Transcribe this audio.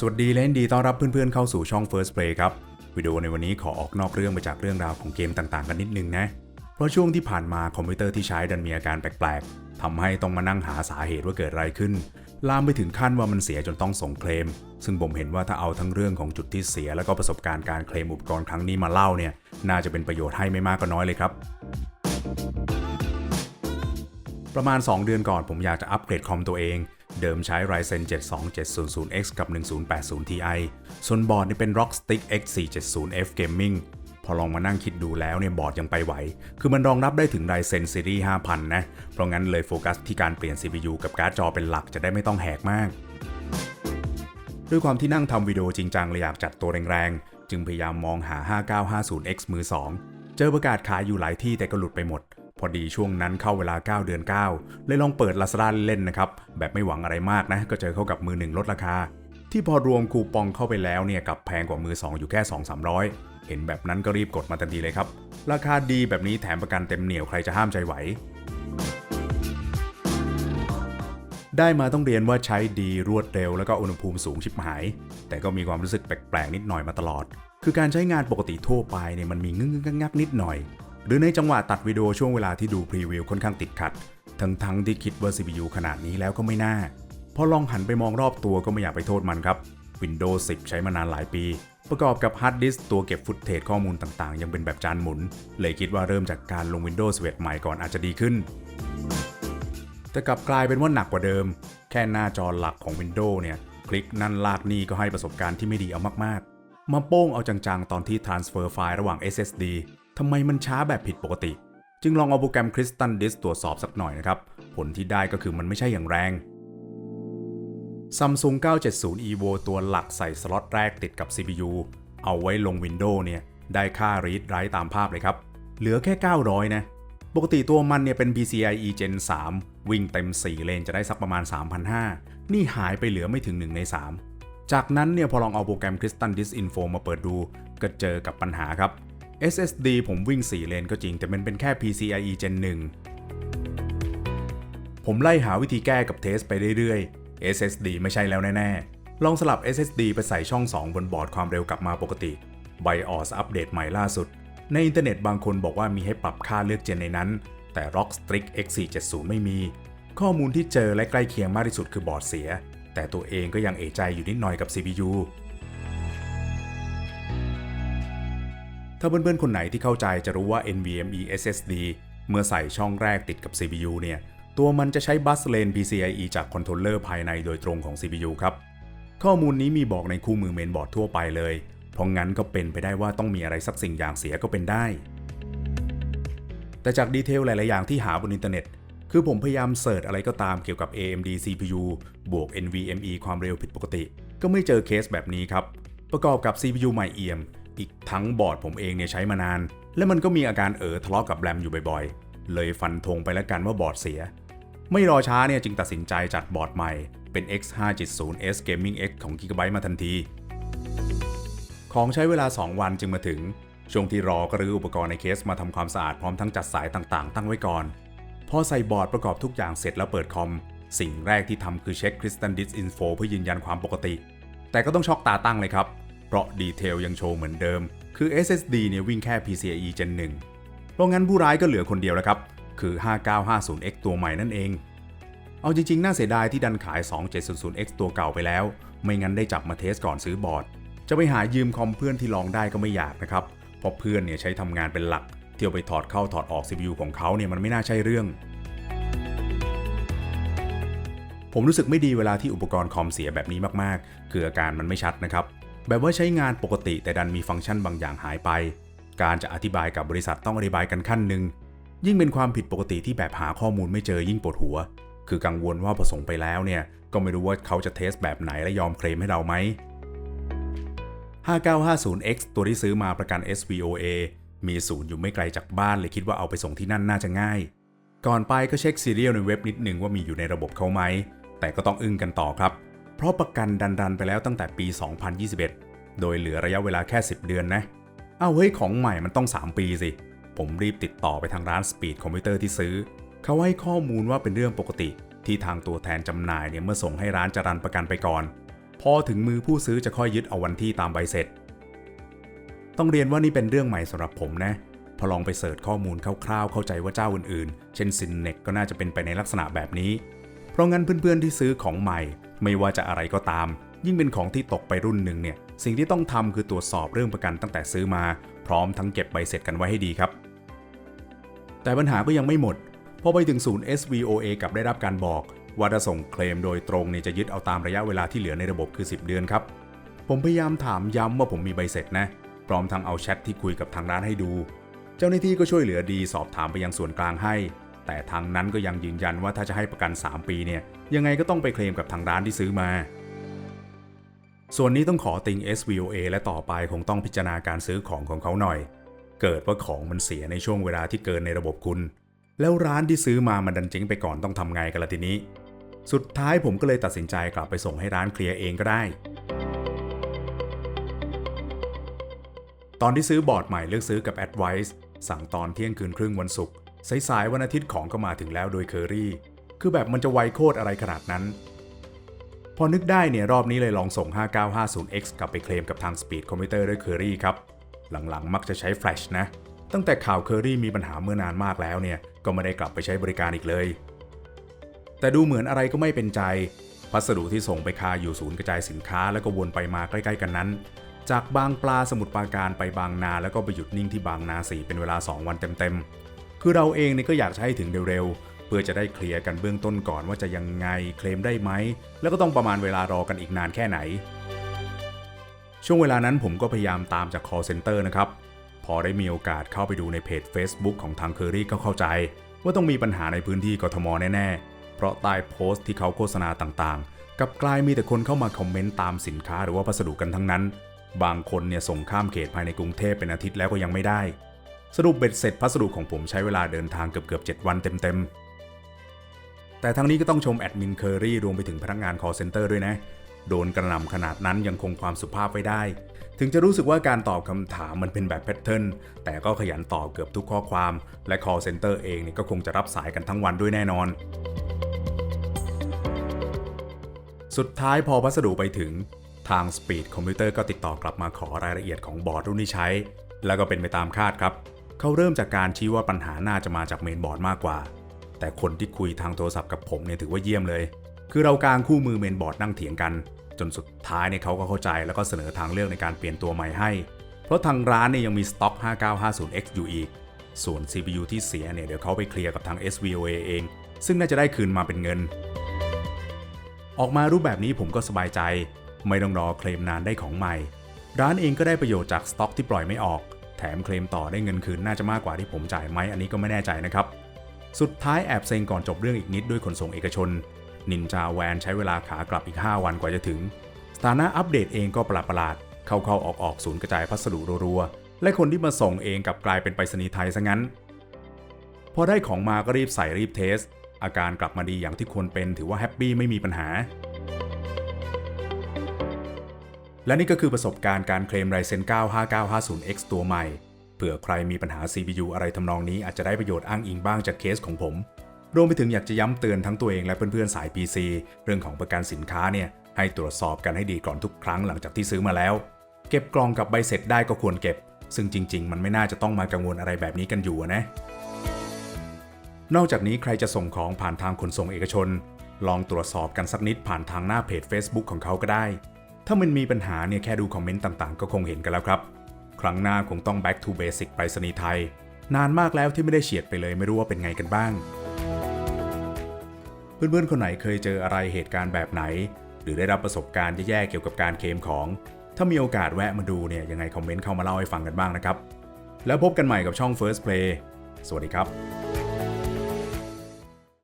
สวัสดีและยินดีต้อนรับเพื่อนๆเข้าสู่ช่อง First Play ครับ วิดีโอในวันนี้ขอออกนอกเรื่องไปจากเรื่องราวของเกมต่างๆ กันนิดนึงนะ เพราะช่วงที่ผ่านมาคอมพิวเตอร์ที่ใช้ดันมีอาการแปลกๆทำให้ต้องมานั่งหาสาเหตุว่าเกิดอะไรขึ้น ลามไปถึงขั้นว่ามันเสียจนต้องส่งเคลม ซึ่งผมเห็นว่าถ้าเอาทั้งเรื่องของจุดที่เสีย แล้วก็ประสบการณ์การเคลมอุปกรณ์ครั้งนี้มาเล่าเนี่ย น่าจะเป็นประโยชน์ให้ไม่มากก็น้อยเลยครับประมาณ 2 เดือนก่อนผมอยากจะอัปเกรดคอมตัวเอง เดิมใช้ Ryzen 7 2700X กับ 1080 Ti ส่วนบอร์ดนี่เป็น Rockstick X470F Gaming พอลองมานั่งคิดดูแล้วเนี่ยบอร์ดยังไปไหว คือมันรองรับได้ถึง Ryzen Series 5000 นะ เพราะงั้นเลยโฟกัสที่การเปลี่ยน CPU กับการ์ดจอเป็นหลักจะได้ไม่ต้องแหกมาก ด้วยความที่นั่งทำวิดีโอจริงจังเลยอยากจัดตัวแรงๆ จึงพยายามมองหา 5950X มือ2 เจอประกาศขายอยู่หลายที่แต่ก็หลุดไปหมด พอดีช่วงนั้นเข้าเวลา 9 เดือน 9 เลยลองเปิด Lazada เล่นนะครับ แบบไม่หวังอะไรมากนะ ก็เจอเข้ากับมือหนึ่งลดราคา ที่พอรวมคูปองเข้าไปแล้วเนี่ยกับแพงกว่ามือ 2 อยู่แค่ 2-300 เห็นแบบนั้นก็รีบกดมาทันทีเลยครับ ราคาดีแบบนี้แถมประกันเต็มเหนียวใครจะห้ามใจไหวได้มาต้องเรียนว่าใช้ดีรวดเร็วแล้วก็อุณหภูมิสูงชิบหาย แต่ก็มีความรู้สึกแปลกๆนิดหน่อยมาตลอด คือการใช้งานปกติทั่วไปเนี่ยมันมีงึ้งงักนิดหน่อย หรือในจังหวะตัดวิดีโอช่วงเวลาที่ดูพรีวิวค่อนข้างติดขัด ทั้งๆที่คิดว่า CPU ขนาดนี้แล้วก็ไม่น่า พอลองหันไปมองรอบตัวก็ไม่อยากไปโทษมันครับ Windows 10 ใช้มานานหลายปี ประกอบกับฮาร์ดดิสตัวเก็บฟุตเทจข้อมูลต่างๆ ยังเป็นแบบจานหมุน เลยคิดว่าเริ่มจากการลง Windows 11ใหม่ก่อนอาจจะดีขึ้น แต่กลับกลายเป็นว่าหนักกว่าเดิม แค่หน้าจอหลักของ Windows เนี่ย คลิกนั่นลากนี่ก็ให้ประสบการณ์ที่ไม่ดีเอามากๆ มาโป้งเอาจังๆตอนที่ transfer ไฟล์ระหว่าง SSD ทำไมมันช้าแบบผิดปกติ จึงลองเอาโปรแกรม Crystal Disk ตรวจสอบสักหน่อยนะครับ ผลที่ได้ก็คือมันไม่ใช่อย่างแรง Samsung 970 EVO ตัวหลักใส่สล็อตแรกติดกับ CPU เอาไว้ลง Windows เนี่ย ได้ค่า read write ตามภาพเลยครับ เหลือแค่ 900 นะ ปกติตัวมันเนี่ยเป็น PCIe Gen 3 วิ่งเต็ม 4 เลนจะได้สักประมาณ 3,500 นี่หายไปเหลือไม่ถึง 1 ใน 3 จากนั้นเนี่ยพอลองเอาโปรแกรม Crystal Disk Info มาเปิดดู ก็เจอกับปัญหาครับ SSD ผมวิ่ง 4 เลนก็จริง แต่มันเป็นแค่ PCIe Gen 1 ผมไล่หาวิธีแก้กับเทสไปเรื่อยๆ SSD ไม่ใช่แล้วแน่ๆ ลองสลับ SSD ไปใส่ช่อง 2 บนบอร์ดความเร็วกลับมาปกติ BIOS อัปเดตใหม่ล่าสุด ในอินเทอร์เน็ตบางคนบอกว่ามีให้ปรับค่าเลือกเจนในนั้น แต่ Rockstrix X470 ไม่มี ข้อมูลที่เจอและใกล้เคียงมากที่สุดคือบอร์ดเสีย แต่ตัวเองก็ยังเอะใจอยู่นิดหน่อยกับ CPU ถ้าเพื่อนๆ คนไหนที่เข้าใจจะรู้ว่า NVMe SSD เมื่อใส่ช่องแรกติดกับ CPU เนี่ย ตัวมันจะใช้บัสเลน PCIe จากคอนโทรลเลอร์ภายในโดยตรงของ CPU ครับ ข้อมูลนี้มีบอกในคู่มือเมนบอร์ดทั่วไปเลย เพราะงั้นก็เป็นไปได้ว่าต้องมีอะไรสักสิ่งอย่างเสียก็เป็นได้ แต่จากดีเทลหลาย ๆ อย่างที่หาบนอินเทอร์เน็ต คือผมพยายามเสิร์ชอะไรก็ตามเกี่ยวกับ AMD CPU บวก NVMe ความเร็วผิดปกติ ก็ไม่เจอเคสแบบนี้ครับ ประกอบกับ CPU ใหม่เอี่ยม อีกทั้งบอร์ดผมเองเนี่ยใช้มานาน และมันก็มีอาการเออทะเลาะกับแรมอยู่บ่อยๆ เลยฟันธงไปแล้วกันว่าบอร์ดเสีย ไม่รอช้าเนี่ยจึงตัดสินใจจัดบอร์ดใหม่เป็น X570S Gaming X ของ Gigabyte มาทันที ของใช้เวลา 2 วันจึงมาถึง ช่วงที่รอก็รื้ออุปกรณ์ในเคสมาทำความสะอาดพร้อมทั้งจัดสายต่างๆ ตั้งไว้ก่อน พอใส่บอร์ดประกอบทุกอย่างเสร็จแล้วเปิดคอม สิ่งแรกที่ทำคือเช็ค Crystal Disk Info เพื่อยืนยันความปกติ แต่ก็ต้องช็อกตาตั้งเลยครับ เพราะดีเทลยังโชว์เหมือนเดิม คือ SSD เนี่ยวิ่งแค่ PCIe Gen 1 เพราะงั้นผู้ร้ายก็เหลือคนเดียวแล้วครับ คือ 5950X ตัวใหม่นั่นเอง เอาจริงๆ น่าเสียดายที่ดันขาย 2700X ตัวเก่าไปแล้ว ไม่งั้นได้จับมาเทสก่อนซื้อบอร์ด จะไปหายืมคอมเพื่อนที่ลองได้ก็ไม่อยากนะครับ เพราะเพื่อนเนี่ยใช้ทำงานเป็นหลัก เที่ยวไปถอดเข้าถอดออก CPU ของเขาเนี่ยมันไม่น่าใช่เรื่องผมรู้สึกไม่ดีเวลาที่อุปกรณ์คอมเสียแบบนี้มาก ๆ คืออาการมันไม่ชัดนะครับ แบบว่าใช้งานปกติแต่ดันมีฟังก์ชันบางอย่างหายไป การจะอธิบายกับบริษัทต้องอธิบายกันขั้นหนึ่ง ยิ่งเป็นความผิดปกติที่แบบหาข้อมูลไม่เจอยิ่งปวดหัว คือกังวลว่าพอส่งไปแล้วเนี่ย ก็ไม่รู้ว่าเขาจะเทสแบบไหนและยอมเคลมให้เราไหม 5950X ตัวที่ซื้อมาประกัน SVOA มีศูนย์อยู่ไม่ไกลจากบ้านเลยคิดว่าเอาไปส่งที่นั่นน่าจะง่าย ก่อนไปก็เช็คซีเรียลในเว็บนิดหนึ่งว่ามีอยู่ในระบบเขาไหม แต่ก็ต้องอึ้งกันต่อครับ เพราะประกันดันดันไปแล้วตั้งแต่ปี 2021 โดยเหลือระยะเวลาแค่ 10 เดือนนะ เอาเฮ้ยของใหม่มันต้อง 3 ปีสิ ผมรีบติดต่อไปทางร้านสปีดคอมพิวเตอร์ที่ซื้อ เขาให้ข้อมูลว่าเป็นเรื่องปกติ ที่ทางตัวแทนจำหน่ายเนี่ยเมื่อส่งให้ร้านจะรันประกันไปก่อน พอถึงมือผู้ซื้อจะค่อยยึดเอาวันที่ตามใบเสร็จ ต้องเรียนว่านี่เป็นเรื่องใหม่สำหรับผมนะพอลองไปเสิร์ชข้อมูลคร่าวๆ เข้าใจว่าเจ้าอื่นๆ เช่นซินเน็กก็น่าจะเป็นไปในลักษณะแบบนี้ เพราะงั้นเพื่อนๆที่ซื้อของใหม่ ไม่ว่าจะอะไรก็ตาม ยิ่งเป็นของที่ตกไปรุ่นหนึ่งเนี่ย สิ่งที่ต้องทำคือตรวจสอบเรื่องประกันตั้งแต่ซื้อมา พร้อมทั้งเก็บใบเสร็จกันไว้ให้ดีครับ แต่ปัญหาก็ยังไม่หมด พอไปถึงศูนย์ SVOA กับได้รับการบอก ว่าถ้าส่งเคลมโดยตรงเนี่ยจะยึดเอาตามระยะเวลาที่เหลือในระบบคือ 10 เดือนครับ ผมพยายามถามย้ำว่าผมมีใบเสร็จนะ พร้อมทั้งเอาแชทที่คุยกับทางร้านให้ดู เจ้าหน้าที่ก็ช่วยเหลือดีสอบถามไปยังส่วนกลางให้ แต่ทางนั้นก็ยังยืนยันว่าถ้าจะให้ประกัน 3 ปีเนี่ยยังไงก็ต้องไปเคลมกับทางร้านที่ซื้อมา ส่วนนี้ต้องขอติง SVOA และต่อไปคงต้องพิจารณาการซื้อของของเขาหน่อย เกิดว่าของมันเสียในช่วงเวลาที่เกินในระบบคุณ แล้วร้านที่ซื้อมามันดันเจ๊งไปก่อนต้องทำไงกันละทีนี้ สุดท้ายผมก็เลยตัดสินใจกลับไปส่งให้ร้านเคลียร์เองก็ได้ตอนที่ซื้อบอร์ดใหม่เลือกซื้อกับ Advice สั่งตอนเที่ยงคืนครึ่งวันศุกร์ สายๆวันอาทิตย์ของก็มาถึงแล้วโดยเคอรี่ คือแบบมันจะไวโคตรอะไรขนาดนั้น พอนึกได้เนี่ยรอบนี้เลยลองส่ง 5950X กลับไปเคลมกับทาง Speed Computer ด้วยเคอรี่ครับ หลังๆมักจะใช้แฟลชนะ ตั้งแต่ข่าวเคอรี่มีปัญหาเมื่อนานมากแล้วเนี่ย ก็ไม่ได้กลับไปใช้บริการอีกเลย แต่ดูเหมือนอะไรก็ไม่เป็นใจ พัสดุที่ส่งไปคาอยู่ศูนย์กระจายสินค้าแล้วก็วนไปมาใกล้ๆกันนั้นจากบางปลาสมุทรปราการไปบางนาแล้วก็ไปหยุดนิ่งที่บางนาสีเป็นเวลา 2 วันเต็มๆ คือเราเองเนี่ยก็อยากให้ถึงเร็วๆ เพื่อจะได้เคลียร์กันเบื้องต้นก่อนว่าจะยังไงเคลมได้ไหม แล้วก็ต้องประมาณเวลารอกันอีกนานแค่ไหน ช่วงเวลานั้นผมก็พยายามตามจาก call center นะครับ พอได้มีโอกาสเข้าไปดูในเพจ Facebook ของทางเคอรี่ก็เข้าใจ ว่าต้องมีปัญหาในพื้นที่กทมแน่ๆ เพราะใต้โพสต์ที่เขาโฆษณาต่างๆ กับกลายมีแต่คนเข้ามาคอมเมนต์ตามสินค้าหรือว่าพัสดุกันทั้งนั้น บางคนเนี่ยส่งข้ามเขตภายในกรุงเทพเป็นอาทิตย์แล้วก็ยังไม่ได้ สรุปเบ็ดเสร็จพัสดุของผมใช้เวลาเดินทางเกือบๆ7วันเต็มๆ แต่ทั้งนี้ก็ต้องชมแอดมินเคอรี่รวมไปถึงพนักงาน call center ด้วยนะ โดนกระหน่ำขนาดนั้นยังคงความสุภาพไว้ได้ ถึงจะรู้สึกว่าการตอบคำถามมันเป็นแบบแพทเทิร์น แต่ก็ขยันตอบเกือบทุกข้อความ และ call center เองเนี่ยก็คงจะรับสายกันทั้งวันด้วยแน่นอน สุดท้ายพอพัสดุไปถึงทาง Speed Computer ก็ติดต่อกลับมาขอรายละเอียดของบอร์ดรุ่นที่ใช้ แล้วก็เป็นไปตามคาดครับ เขาเริ่มจากการชี้ว่าปัญหาน่าจะมาจากเมนบอร์ดมากกว่า แต่คนที่คุยทางโทรศัพท์กับผมเนี่ยถือว่าเยี่ยมเลย คือเรากางคู่มือเมนบอร์ดนั่งเถียงกัน จนสุดท้ายเนี่ยเขาก็เข้าใจแล้วก็เสนอทางเลือกในการเปลี่ยนตัวใหม่ให้ เพราะทางร้านเนี่ยยังมีสต็อก 5950X อยู่อีก ส่วน CPU ที่เสียเนี่ยเดี๋ยวเขาไปเคลียร์กับทาง SVOA เอง ซึ่งน่าจะได้คืนมาเป็นเงิน ออกมารูปแบบนี้ผมก็สบายใจ ไม่ต้องรอเคลมนานได้ของใหม่ ร้านเองก็ได้ประโยชน์จากสต็อกที่ปล่อยไม่ออก แถมเคลมต่อได้เงินคืนน่าจะมากกว่าที่ผมจ่ายไหมอันนี้ก็ไม่แน่ใจนะครับ สุดท้ายแอบเซ็งก่อนจบเรื่องอีกนิดด้วยขนส่งเอกชนนินจาแวนใช้เวลาขากลับอีก 5 วันกว่าจะถึงสถานะอัปเดตเองก็ประหลาดๆเข้าๆออกๆศูนย์กระจายพัสดุรัวๆและคนที่มาส่งเองกลับกลายเป็นไปรษณีย์ไทยซะงั้น พอได้ของมาก็รีบใส่รีบเทส อาการกลับมาดีอย่างที่ควรเป็นถือว่าแฮปปี้ไม่มีปัญหา และนี่ก็คือประสบการณ์การเคลม Ryzen 9 5950X ตัวใหม่ เผื่อใครมีปัญหา CPU อะไรทำนองนี้อาจจะได้ประโยชน์อ้างอิงบ้างจากเคสของผม รวมไปถึงอยากจะย้ำเตือนทั้งตัวเองและเพื่อนๆสาย PC เรื่องของประกันสินค้าเนี่ยให้ตรวจสอบกันให้ดีก่อนทุกครั้งหลังจากที่ซื้อมาแล้ว เก็บกล่องกับใบเสร็จได้ก็ควรเก็บ ซึ่งจริง ๆ มันไม่น่าจะต้องมากังวลอะไรแบบนี้กันอยู่นะ นอกจากนี้ใครจะส่งของผ่านทางขนส่งเอกชน ลองตรวจสอบกันสักนิดผ่านทางหน้าเพจ Facebook ของเขาก็ได้ ถ้ามันมีปัญหาเนี่ยแค่ดูคอมเมนต์ต่างๆ ก็คงเห็นกันแล้วครับ ครั้งหน้าคงต้อง back to basic ไปรษณีย์ไทย นานมากแล้วที่ไม่ได้เฉียดไปเลยไม่รู้ว่าเป็นไงกันบ้าง เพื่อนๆ คนไหนเคยเจออะไรเหตุการณ์แบบไหน หรือได้รับประสบการณ์แย่ๆเกี่ยวกับการเคมของ ถ้ามีโอกาสแวะมาดูเนี่ยยังไงคอมเมนต์เข้ามาเล่าให้ฟังกันบ้างนะครับ แล้วพบกันใหม่กับช่อง First Play สวัสดีครับ